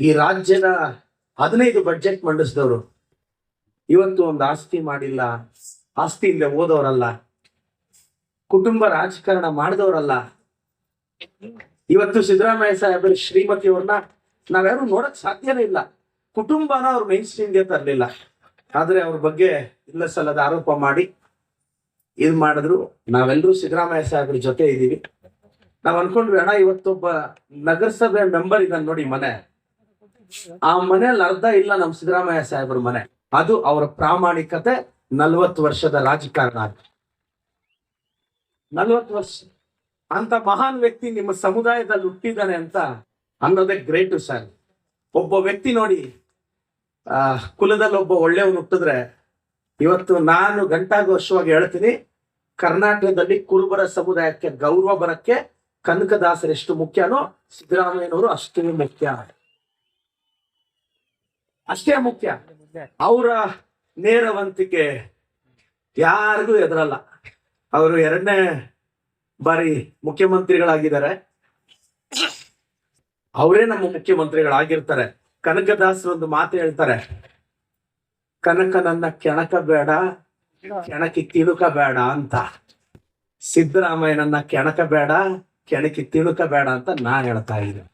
ಈ ರಾಜ್ಯದ ಹದಿನೈದು ಬಡ್ಜೆಟ್ ಮಂಡಿಸಿದವರು. ಇವತ್ತು ಒಂದು ಆಸ್ತಿ ಮಾಡಿಲ್ಲ ಆಸ್ತಿ ಇಲ್ಲದೆ ಓದೋರಲ್ಲ ಕುಟುಂಬ ರಾಜಕಾರಣ ಮಾಡಿದವರಲ್ಲ. ಇವತ್ತು ಸಿದ್ದರಾಮಯ್ಯ ಸಾಹೇಬರು ಶ್ರೀಮತಿಯವ್ರನ್ನ ನಾವ್ಯಾರು ನೋಡಕ್ ಸಾಧ್ಯನೇ ಇಲ್ಲ. ಕುಟುಂಬನ ಅವ್ರು ಮೈನ್ ಸ್ಟ್ರೀಮ್ಗೆ ತರಲಿಲ್ಲ. ಆದ್ರೆ ಅವ್ರ ಬಗ್ಗೆ ಇಲ್ಲ ಸಲ್ಲದ ಆರೋಪ ಮಾಡಿ ಇದ್ ಮಾಡಿದ್ರು. ನಾವೆಲ್ಲರೂ ಸಿದ್ದರಾಮಯ್ಯ ಸಾಹೇಬ್ರ ಜೊತೆ ಇದ್ದೀವಿ ನಾವ್ ಅನ್ಕೊಂಡ್ವಿ, ಅಣ್ಣ, ಇವತ್ತೊಬ್ಬ ನಗರಸಭೆ ಮೆಂಬರ್ ಇದ್ದಾನೆ ನೋಡಿ ಮನೆ. ಆ ಮನೇಲಿ ಅರ್ಧ ಇಲ್ಲ ನಮ್ ಸಿದ್ದರಾಮಯ್ಯ ಸಾಹೇಬ್ರ ಮನೆ. ಅದು ಅವರ ಪ್ರಾಮಾಣಿಕತೆ ನಲ್ವತ್ತು ವರ್ಷದ ರಾಜಕಾರಣ ನಲ್ವತ್ತು ವರ್ಷ. ಅಂತ ಮಹಾನ್ ವ್ಯಕ್ತಿ ನಿಮ್ಮ ಸಮುದಾಯದಲ್ಲಿ ಹುಟ್ಟಿದ್ದಾನೆ ಅಂತ ಅನ್ನೋದೇ ಗ್ರೇಟ್ ಸರ್. ಒಬ್ಬ ವ್ಯಕ್ತಿ ನೋಡಿ, ಆ, ಕುಲದಲ್ಲಿ ಒಬ್ಬ ಒಳ್ಳೆಯವನು ಹುಟ್ಟಿದ್ರೆ ಇವತ್ತು ನಾನು ಘಂಟಾಘೋಷವಾಗಿ ಹೇಳ್ತೀನಿ, ಕರ್ನಾಟಕದಲ್ಲಿ ಕುರುಬರ ಸಮುದಾಯಕ್ಕೆ, ಗೌರವ ಬರಕ್ಕೆ ಕನಕದಾಸರು ಎಷ್ಟು ಮುಖ್ಯನೋ ಸಿದ್ದರಾಮಯ್ಯನವರು ಅಷ್ಟೇ ಮುಖ್ಯ. ಅಷ್ಟೇ ಮುಖ್ಯ. ಅವರ ನೇರವಂತಿಕೆ ಯಾರಿಗೂ ಎದುರಲ್ಲ ಅವರು ಎರಡನೇ ಬಾರಿ ಮುಖ್ಯಮಂತ್ರಿಗಳಾಗಿದ್ದಾರೆ. ಅವರೇ ನಮ್ಮ ಮುಖ್ಯಮಂತ್ರಿಗಳಾಗಿರ್ತಾರೆ. ಕನಕದಾಸ್ ಒಂದು ಮಾತು ಹೇಳ್ತಾರೆ. ಕನಕನನ್ನ ಕೆಣಕ ಬೇಡ, ಕೆಣಕಿ ತಿಳುಕ ಬೇಡ ಅಂತ. ಸಿದ್ದರಾಮಯ್ಯನನ್ನ ಕೆಣಕ ಬೇಡ, ಕೆಣಕಿ ತಿಳುಕ ಬೇಡ ಅಂತ ನಾನ್ ಹೇಳ್ತಾ ಇದ್ದೆ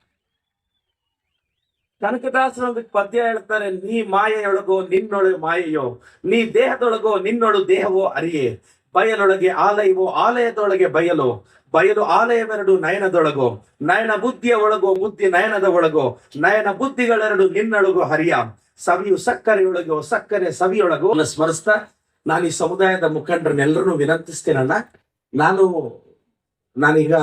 ಕನಕದಾಸರು ಪದ್ಯ ಹೇಳ್ತಾರೆ, ನೀ ಮಾಯೆಯೊಳಗೋ, ನಿನ್ನೊಳಗೆ ಮಾಯೆಯೋ, ನೀ ದೇಹದೊಳಗೋ, ನಿನ್ನೊಳು ದೇಹವೋ ಅರಿಯೇ. ಬಯಲೊಳಗೆ ಆಲಯವೋ, ಆಲಯದೊಳಗೆ ಬಯಲು. ಬಯಲು ಆಲಯವೆರಡು ನಯನದೊಳಗೋ. ನಯನ ಬುದ್ಧಿಯ ಒಳಗೋ, ಬುದ್ಧಿ ನಯನದ ಒಳಗೋ. ನಯನ ಬುದ್ಧಿಗಳೆರಡು ನಿನ್ನೊಳಗೋ ಹರಿಯ. ಸವಿಯು ಸಕ್ಕರೆಯೊಳಗೋ, ಸಕ್ಕರೆ ಸವಿಯೊಳಗೋ. ಸ್ಮರಿಸ್ತಾ, ನಾನು ಈ ಸಮುದಾಯದ ಮುಖಂಡರನ್ನೆಲ್ಲರನ್ನು ವಿನಂತಿಸ್ತೇನಣ್ಣ ನಾನು, ನಾನೀಗ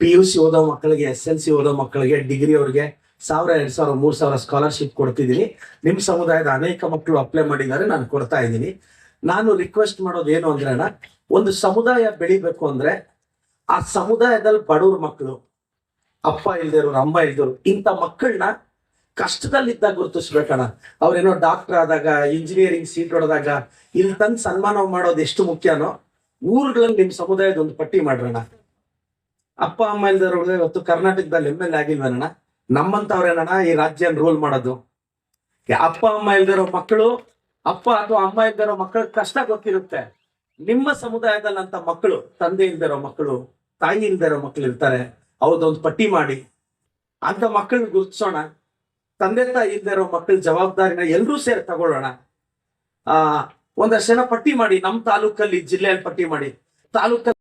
ಪಿ ಯು ಸಿ ಓದೋ ಮಕ್ಕಳಿಗೆ ಎಸ್ ಎಲ್ ಸಿ ಓದೋ ಮಕ್ಕಳಿಗೆ ಡಿಗ್ರಿ ಅವ್ರಿಗೆ ಸಾವಿರ ಎರಡು ಸಾವಿರ, ಮೂರು ಸಾವಿರ ಸ್ಕಾಲರ್ಶಿಪ್ ಕೊಡ್ತಿದ್ದೀನಿ. ನಿಮ್ಮ ಸಮುದಾಯದ ಅನೇಕ ಮಕ್ಕಳು ಅಪ್ಲೈ ಮಾಡಿದ್ದಾರೆ, ನಾನು ಕೊಡ್ತಾ ಇದ್ದೀನಿ. ನಾನು ರಿಕ್ವೆಸ್ಟ್ ಮಾಡೋದು ಏನು ಅಂದ್ರೆ ಒಂದು ಸಮುದಾಯ ಬೆಳಿಬೇಕು ಅಂದ್ರೆ ಆ ಸಮುದಾಯದಲ್ಲಿ ಬಡವ್ರ ಮಕ್ಕಳು ಅಪ್ಪ ಇಲ್ದಿರೋರು ಅಮ್ಮ ಇಲ್ದಿರೋರು ಇಂಥ ಮಕ್ಕಳನ್ನ ಕಷ್ಟದಲ್ಲಿದ್ದಾಗ ಗುರುತಿಸ್ಬೇಕಣ್ಣ. ಅವ್ರೇನೋ ಡಾಕ್ಟರ್ ಆದಾಗ ಇಂಜಿನಿಯರಿಂಗ್ ಸೀಟ್ ಹೊಡೆದಾಗ, ಇಲ್ಲಿ ತಂದು ಸನ್ಮಾನ ಮಾಡೋದು ಎಷ್ಟು ಮುಖ್ಯನೋ, ಊರುಗಳಲ್ಲಿ ನಿಮ್ಮ ಸಮುದಾಯದ ಒಂದು ಪಟ್ಟಿ ಮಾಡ್ರಣ್ಣ. ಅಪ್ಪ, ಅಮ್ಮ ಇಲ್ದಿರೋ ಇವತ್ತು ಕರ್ನಾಟಕದಲ್ಲಿ ಎಂ ಎಲ್ ಆಗಿಲ್ವೇನಣ್ಣ? ನಮ್ಮಂತವ್ರೇನಣ್ಣ, ಈ ರಾಜ್ಯನ ರೂಲ್ ಮಾಡೋದು? ಅಪ್ಪ, ಅಮ್ಮ ಇಲ್ದಿರೋ ಮಕ್ಕಳು, ಅಪ್ಪ ಅಥವಾ ಅಮ್ಮ ಇಲ್ದಿರೋ ಮಕ್ಕಳ ಕಷ್ಟ ಗೊತ್ತಿರುತ್ತೆ. ನಿಮ್ಮ ಸಮುದಾಯದಲ್ಲಿ ಅಂತ ಮಕ್ಕಳು, ತಂದೆ ಇಲ್ದಿರೋ ಮಕ್ಕಳು, ತಾಯಿ ಇಲ್ದಿರೋ ಮಕ್ಕಳು ಇರ್ತಾರೆ, ಅವ್ರದ್ದೊಂದು ಪಟ್ಟಿ ಮಾಡಿ. ಅಂತ ಮಕ್ಕಳನ್ನ ಗುರುತಿಸೋಣ. ತಂದೆ, ತಾಯಿ ಇಲ್ದಿರೋ ಮಕ್ಕಳ ಜವಾಬ್ದಾರಿನ ಎಲ್ಲರೂ ಸೇರಿ ತಗೊಳ್ಳೋಣ. ಆ, ಒಂದಷ್ಟು ಜನ ಪಟ್ಟಿ ಮಾಡಿ, ನಮ್ಮ ತಾಲೂಕಲ್ಲಿ, ಜಿಲ್ಲೆಯಲ್ಲಿ ಪಟ್ಟಿ ಮಾಡಿ. ತಾಲೂಕಲ್ಲಿ